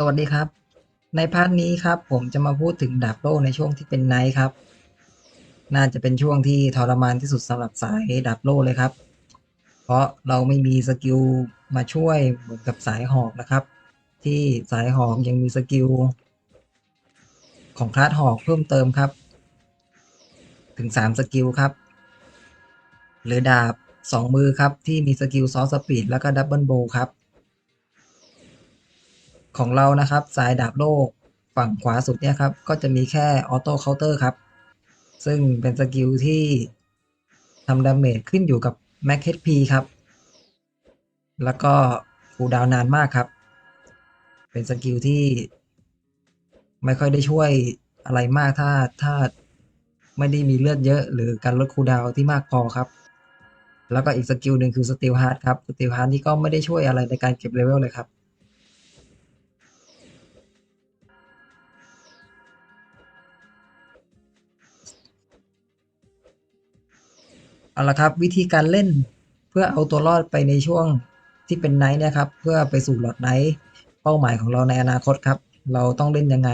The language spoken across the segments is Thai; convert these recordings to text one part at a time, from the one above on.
สวัสดีครับ ในพาร์ทนี้ครับ ผมจะมาพูดถึงดาบโล่ในช่วงที่เป็นไนท์ครับ น่าจะเป็นช่วงที่ทรมานที่สุดสำหรับสายดาบโล่เลยครับ เพราะเราไม่มีสกิลมาช่วยเหมือนกับสายหอกนะครับ ที่สายหอกยังมีสกิลของคลาสหอกเพิ่มเติมครับ ถึง 3 สกิลครับ หรือดาบ 2 มือครับที่มีสกิลซอสสปีดแล้วก็ดับเบิลโบครับ ของเรานะครับ สายดาบโล่ฝั่งขวาสุดเนี่ยครับ ก็จะมีแค่ออโต้เคาน์เตอร์ครับ ซึ่งเป็นสกิลที่ทำดาเมจขึ้นอยู่กับ Max HP ครับ แล้วก็คูลดาวน์นานมากครับ เป็นสกิลที่ ไม่ค่อยได้ช่วยอะไรมากถ้าถ้าไม่ได้มีเลือดเยอะ หรือการลดคูลดาวน์ที่มากพอครับ แล้วก็อีกสกิลหนึ่งคือสติลฮาร์ดครับสติลฮาร์ดนี่ก็ไม่ได้ช่วยอะไรในการเก็บเลเวลเลยครับ เอาละครับ วิธีการเล่นเพื่อเอาตัวรอดไปในช่วงที่เป็นไนท์เนี่ยครับ เพื่อไปสู่หลอดไนท์เป้าหมายของเราในอนาคตครับ เราต้องเล่นยังไง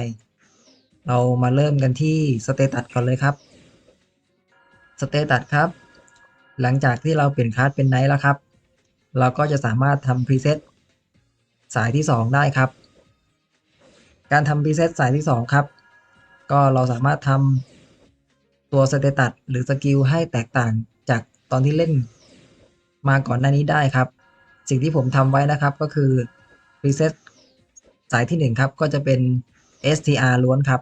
เรามาเริ่มกันที่สเตตัสก่อนเลยครับสเตตัสครับ หลังจากที่เราเปลี่ยนคลาสเป็นไนท์แล้วครับ เราก็จะสามารถทำพรีเซตสายที่ 2 ได้ครับ การทำพรีเซตสายที่ 2 ครับ ก็เราสามารถทำ ตัวสเตตัสหรือสกิลให้แตกต่างจากตอนที่เล่นมาก่อนหน้านี้ได้ครับ สิ่งที่ผมทำไว้นะครับก็คือ Reset สายที่ 1 ครับ ก็จะเป็น str ล้วนครับ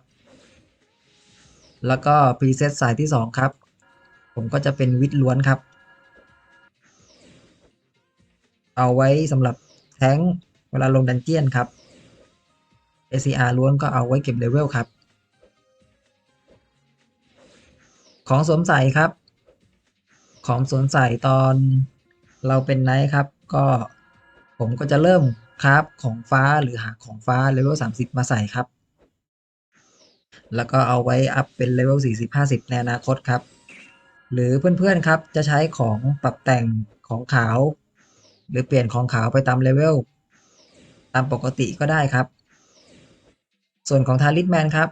แล้วก็ preset สายที่ 2 ครับ ผมก็จะเป็นวิดล้วนครับ เอาไว้สำหรับแท้งเวลาลงดันเจียนครับ SCR ล้วนก็เอาไว้เก็บเลเวลครับ ของสวมใส่ครับ ของสวมใส่ตอนเราเป็นไนท์ครับ ก็ผมก็จะเริ่มคราฟของฟ้าหรือหาของฟ้าเลเวล30 มาใส่ครับ แล้วก็เอาไว้อัพเป็นเลเวล40-50 ในอนาคตครับ หรือเพื่อนๆครับจะใช้ของปรับแต่งของขาว หรือเปลี่ยนของขาวไปตามเลเวลตามปกติก็ได้ครับ ส่วนของทาริสแมนครับ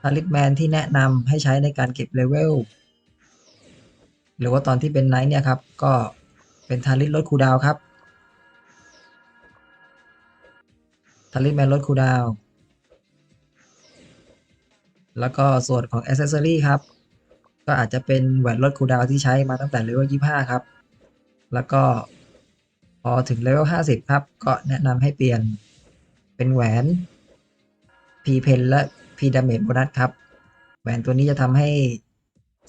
ทาริสแมนที่แนะนำให้ใช้ในการเก็บเลเวลหรือว่าตอนที่เป็นไนท์เนี่ยครับ ก็เป็นทาริสลดคูดาวครับทาริสแมนลดคูดาวแล้วก็ส่วนของ Accessory ครับ ก็อาจจะเป็นแหวนลดคูดาวที่ใช้มาตั้งแต่เลเวล25 ครับ แล้วก็พอถึงเลเวล50 ครับ ก็แนะนำให้เปลี่ยนเป็นแหวน P Pen และ P Damage Bonus ครับแหวนตัวนี้จะทำให้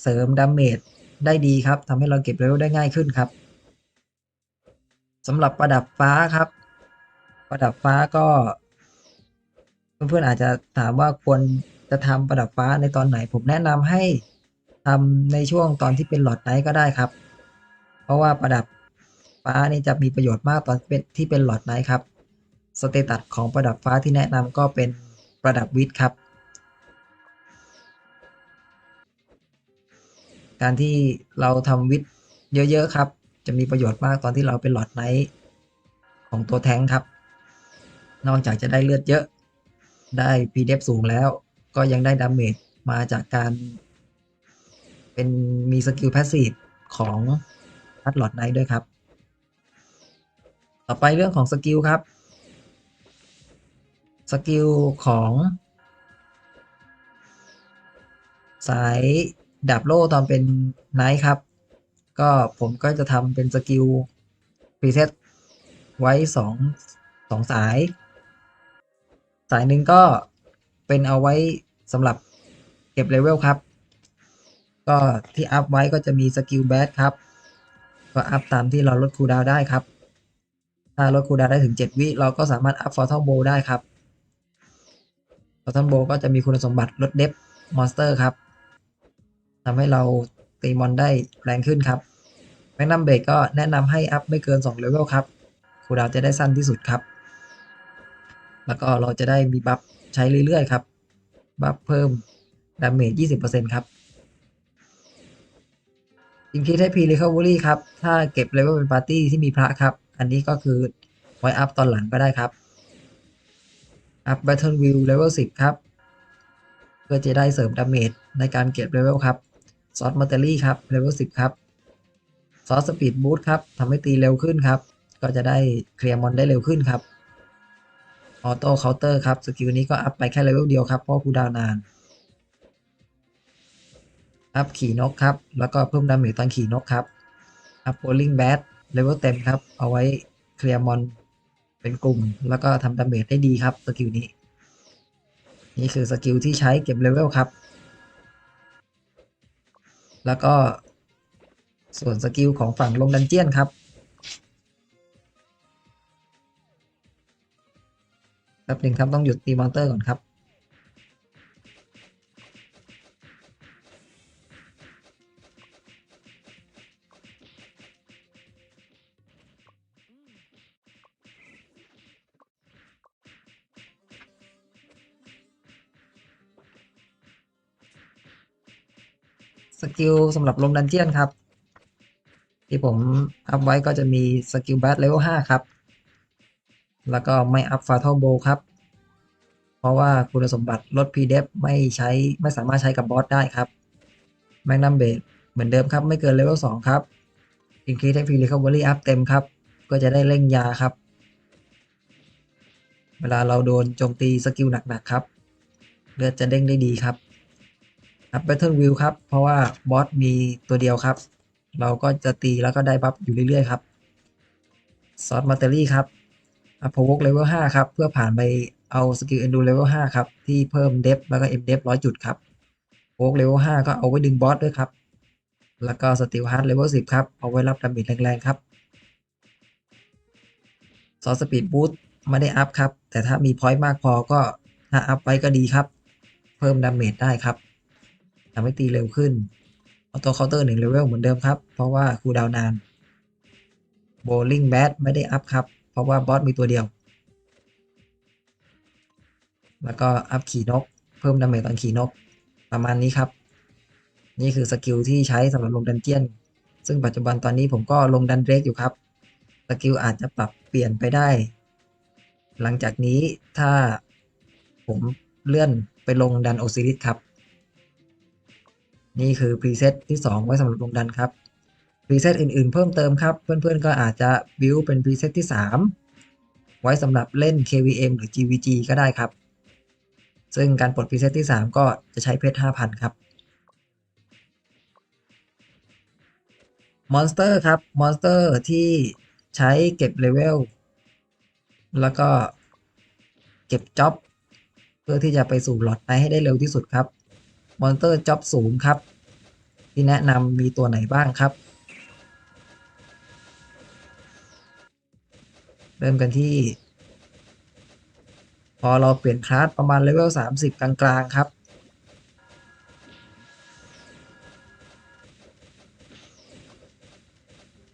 เสริมดาเมจได้ดีครับทำให้เราเก็บเลเวลได้ง่ายขึ้นครับสำหรับประดับฟ้าครับ ประดับฟ้าก็เพื่อนๆอาจจะถามว่าควรจะทำประดับฟ้าในตอนไหน ผมแนะนำให้ทำในช่วงตอนที่เป็นหลอดไนท์ก็ได้ครับ เพราะว่าประดับฟ้านี่จะมีประโยชน์มากตอนเป็นที่เป็นหลอดไนท์ครับสเตตัสของประดับฟ้าที่แนะนำก็เป็นประดับวิทย์ครับ การที่เราทำวิทย์เยอะ ๆ ครับ จะมีประโยชน์มากตอนที่เราเป็นหลอดไนท์ของตัวแท้งครับ นอกจากจะได้เลือดเยอะ ได้พีเดฟสูงแล้ว ก็ยังได้ดาเมจมาจากการ เป็นมีสกิลแพสซีฟของพัดหลอดไนท์ด้วยครับ ต่อไปเรื่องของสกิลครับ สกิลของ สาย ดาบโล่ตอนเป็นไนท์ครับ ก็ผมก็จะทำเป็นสกิลพรีเซตไว้สองสองสาย สายหนึ่งก็เป็นเอาไว้สำหรับเก็บเลเวลครับ ก็ที่อัพไว้ก็จะมีสกิลแบดครับ ก็อัพตามที่เราลดคูลดาวได้ครับ ถ้าลดคูลดาวได้ถึง 7 วิ เราก็สามารถอัพฟอร์ทัลโบได้ครับฟอร์ทัลโบก็จะมีคุณสมบัติลดเดฟมอนสเตอร์ครับ ทำให้เราตีมอนได้แรงขึ้นครับแมกนัมเบรกก็แนะนำให้อัพไม่เกิน2เลเวลครับคูดาวจะได้สั้นที่สุดครับ แล้วก็เราจะได้มีบัฟใช้เรื่อยๆครับบัฟเพิ่มดาเมจ20%ครับอินคีให้พีรีคา v ว r y ครับ ถ้าเก็บเลเวลเป็นปาร์ตี้ที่มีพระครับ อันนี้ก็คือไว้อัพตอนหลังก็ได้ครับ อัพ Battle View Level 10 ครับ เพื่อจะได้เสริมดาเมจในการเก็บเลเวลครับ ซอสมัตเตอรี่ครับ Level 10ครับซอสสปีดบูทครับทำให้ตีเร็วขึ้นครับ ก็จะได้เคลียร์มอนได้เร็วขึ้นครับออโต้เคาน์เตอร์ครับสกิลนี้ก็อัพไปแค่เลเวลเดียวครับเพราะคูดาวน์นานอัพขี่นกครับ แล้วก็เพิ่มดาเมจตอนขี่นกครับอัพโบลิ่งแบทเลเวลเต็มครับ เอาไว้เคลียร์มอนเป็นกลุ่ม แล้วก็ทำดาเมจได้ดีครับสกิลนี้ นี่คือสกิลที่ใช้เก็บเลเวลครับ แล้วก็ส่วนสกิลของฝั่งลงดันเจียนครับ แป๊บหนึ่งครับต้องหยุดตีมอนเตอร์ก่อนครับ สกิลสำหรับลงดันเจียนครับ ที่ผมอัพไว้ก็จะมีสกิลแบทเลเวล5ครับ แล้วก็ไม่อัพฟา t ท l โบครับ เพราะว่าคุณสมบัติลด p d e f ไม่ใช้ไม่สามารถใช้กับบอสได้ครับแมกนัมเบดเหมือนเดิมครับไม่เกินเลเวล2ครับ Increase HP Recovery up เต็มครับ ก็จะได้เร่งยาครับ เวลาเราโดนโจมตีสกิลหนักๆครับ เลือดจะเด้งได้ดีครับ อัพ Battle View ครับ เพราะว่าบอสมีตัวเดียวครับ เราก็จะตีแล้วก็ได้บัฟอยู่เรื่อยๆครับซอสมาเตอรี่ครับอัพ Provoke Level 5ครับ เพื่อผ่านไปเอาสกิล Endure Level 5ครับ ที่เพิ่มเดฟแล้วก็ M เดฟ100จุดครับ Provoke Level 5ก็เอาไว้ดึงบอสด้วยครับ แล้วก็ Steel Heart Level 10 ครับ เอาไว้รับดาเมจแรงๆครับซอสสปีดบูทไม่ได้อัพครับ แต่ถ้ามีพอยต์มากพอก็ถ้าอัพไว้ก็ดีครับ เพิ่มดาเมจได้ครับ ทำให้ตีเร็วขึ้นออโต้เคาน์เตอร์หนึ่งเลเวลเหมือนเดิมครับ เพราะว่าคูลดาวนานโบลิ่งแบทไม่ได้อัพครับ เพราะว่าบอสมีตัวเดียว แล้วก็อัพขี่นก เพิ่มดาเมจตอนขี่นก ประมาณนี้ครับ นี่คือสกิลที่ใช้สำหรับลงดันเจียน ซึ่งปัจจุบันตอนนี้ผมก็ลงดันเรกอยู่ครับ สกิลอาจจะปรับเปลี่ยนไปได้ หลังจากนี้ถ้าผมเลื่อนไปลงดันโอซิริสครับ นี่คือพรีเซตที่ 2 ไว้สำหรับลงดันครับพรีเซตอื่นๆ เพิ่มเติมครับ เพื่อนๆ ก็อาจจะบิวเป็นพรีเซตที่ 3 ไว้สำหรับเล่น KVM หรือ GVG ก็ได้ครับ ซึ่งการปลดพรีเซตที่ 3 ก็จะใช้เพชร5,000 ครับมอนสเตอร์ครับมอนสเตอร์ที่ใช้เก็บเลเวลแล้วก็เก็บจ็อบเพื่อที่จะไปสู่หลอดไนท์ให้ได้เร็วที่สุดครับ มอนเตอร์จ็อบสูงครับ ที่แนะนำมีตัวไหนบ้างครับ เริ่มกันที่ พอเราเปลี่ยนคลาสประมาณเลเวล30 กลางๆ ครับ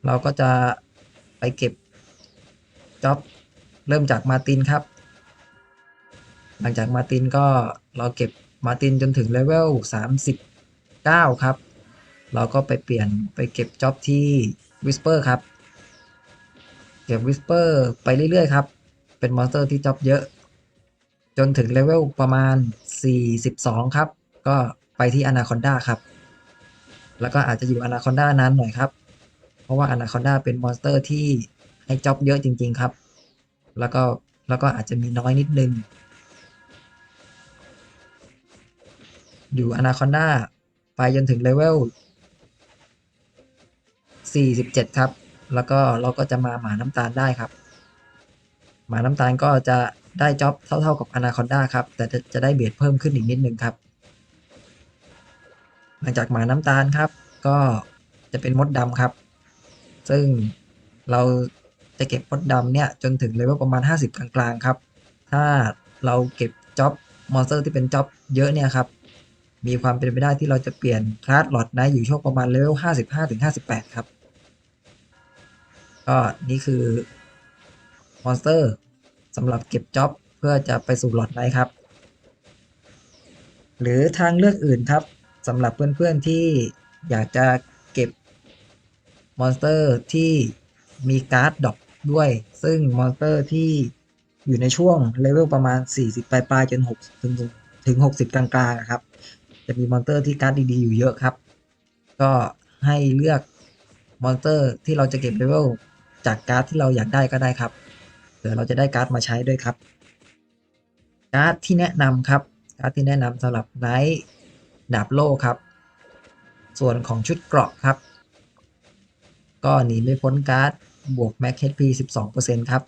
เราก็จะไปเก็บจ็อบเริ่มจากมาตินครับ หลังจากมาตินก็เราเก็บ มาตินจนถึงเลเวล39 ครับ เราก็ไปเปลี่ยนไปเก็บจ็อบที่วิสเปอร์ครับ เก็บวิสเปอร์ไปเรื่อยๆ ครับ เป็นมอนสเตอร์ที่จ็อบเยอะ จนถึงเลเวลประมาณ 42 ครับ ก็ไปที่อนาคอนดาครับ แล้วก็อาจจะอยู่อนาคอนดานานหน่อยครับ เพราะว่าอนาคอนดาเป็นมอนสเตอร์ที่ให้จ็อบเยอะจริง ๆ ครับ แล้วก็แล้วก็อาจจะมีน้อยนิดนึง อยู่อนาคอนดาไปจนถึงเลเวล 47 ครับ แล้วก็เราก็จะมาหมาน้ำตาลได้ครับ หมาน้ำตาลก็จะได้จ็อบเท่าๆกับอนาคอนดาครับ แต่จะจะได้เบียดเพิ่มขึ้นอีกนิดนึงครับ หลังจากหมาน้ำตาลครับ ก็จะเป็นมดดำครับ ซึ่งเราจะเก็บมดดำเนี่ยจนถึงเลเวลประมาณ 50 กลางๆครับ ถ้าเราเก็บจ็อบมอนสเตอร์ที่เป็นจ็อบเยอะเนี่ยครับ มีความเป็นไปได้ที่เราจะเปลี่ยนคลาสหลอดไนท์อยู่ช่วงประมาณเลเวล55-58 ครับ ก็นี่คือมอนสเตอร์สำหรับเก็บจ็อบเพื่อจะไปสู่หลอดไนท์ครับ หรือทางเลือกอื่นครับสำหรับเพื่อนๆที่อยากจะเก็บมอนสเตอร์ที่มีการ์ดดอปด้วย ซึ่งมอนสเตอร์ที่อยู่ในช่วงเลเวลประมาณ 40 ปลายๆจน6ถึงถึง 60 กลางๆครับ จะมีมอนเตอร์ที่การ์ดดีๆอยู่เยอะครับ ก็ให้เลือกมอนเตอร์ที่เราจะเก็บเลเวลจากการ์ดที่เราอยากได้ก็ได้ครับเดี๋ยวเราจะได้การ์ดมาใช้ด้วยครับ การ์ดที่แนะนำครับ การ์ดที่แนะนำสำหรับไนท์ดาบโลครับ ส่วนของชุดเกราะครับ ก็หนีไม่พ้นการ์ดบวก Max HP 12%ครับ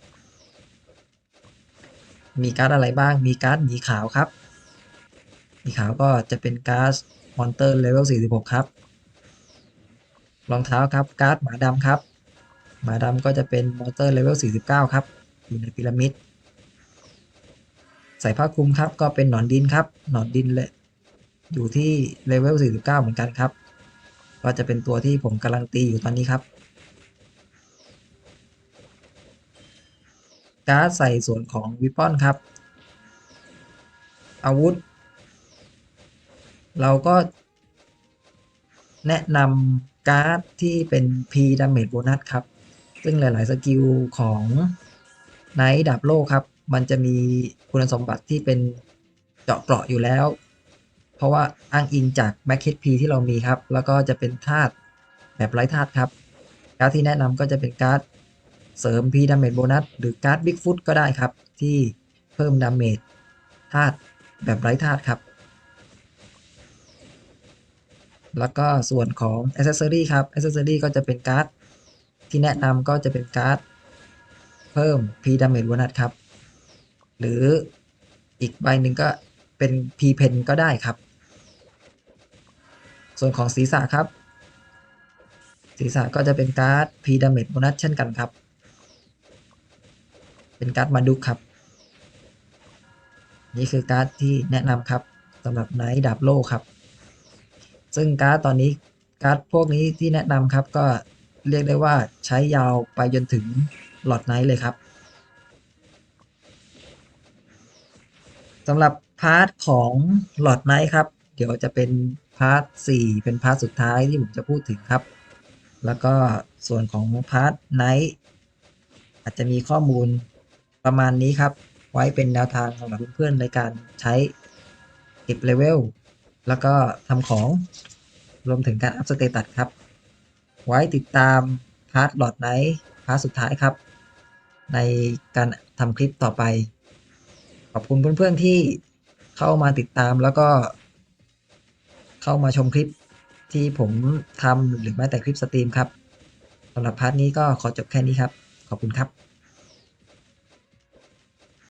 มีการ์ดอะไรบ้าง มีการ์ดหมีขาวครับ หมีขาวก็จะเป็นการ์ดมอนเตอร์เลเวล 46 ครับ รองเท้าครับการ์ดหมาดำครับ หมาดำก็จะเป็นมอนเตอร์เลเวล 49 ครับ อยู่ในพีระมิด ใส่ผ้าคลุมครับก็เป็นหนอนดินครับ หนอนดินเลยอยู่ที่เลเวล 49 เหมือนกันครับ ก็จะเป็นตัวที่ผมกำลังตีอยู่ตอนนี้ครับการ์ดใส่ส่วนของวิปปอนครับ อาวุธ เราก็ แนะนำการ์ดที่เป็น P Damage Bonus ครับ ซึ่งหลาย ๆ สกิลของไนท์ดาบโลกครับ มันจะมีคุณสมบัติที่เป็นเจาะเกราะอยู่แล้ว เพราะว่าอ้างอิงจาก Max HP ที่เรามีครับ แล้วก็จะเป็นธาตุแบบไร้ธาตุครับ การ์ดที่แนะนำก็จะเป็นการ์ดเสริม P Damage Bonus หรือการ์ด Bigfoot ก็ได้ครับ ที่เพิ่มดาเมจธาตุแบบไร้ธาตุครับ แล้วก็ส่วนของ Accessory ครับ Accessory ก็จะเป็นการ์ดที่แนะนำก็จะเป็นการ์ดเพิ่ม P Damage Bonus ครับ หรืออีกใบหนึ่งก็เป็น P Pen ก็ได้ครับ ส่วนของศีรษะครับ ศีรษะก็จะเป็นการ์ด P Damage Bonus เช่นกันครับ เป็นการ์ดมาดุกครับ นี่คือการ์ดที่แนะนำครับสำหรับไนท์ดาบโลครับ ซึ่งการ์ดตอนนี้การ์ดพวกนี้ที่แนะนำครับก็เรียกได้ว่าใช้ยาวไปจนถึงหลอดไนท์เลยครับสำหรับพาร์ทของหลอดไนท์ครับ เดี๋ยวจะเป็นพาร์ท4เป็นพาร์ทสุดท้ายที่ผมจะพูดถึงครับ แล้วก็ส่วนของพาร์ทไนท์อาจจะมีข้อมูลประมาณนี้ครับ ไว้เป็นแนวทางสำหรับเพื่อนๆในการใช้เก็บเลเวล แล้วก็ทำของรวมถึงการอัพสเตตัสครับ ไว้ติดตามพาร์ทหลอดไนท์พาร์ทสุดท้ายครับ ในการทำคลิปต่อไป ขอบคุณเพื่อนๆที่เข้ามาติดตามแล้วก็ เข้ามาชมคลิปที่ผมทำหรือแม้แต่คลิปสตรีมครับสำหรับพาร์ทนี้ก็ขอจบแค่นี้ครับ ขอบคุณครับ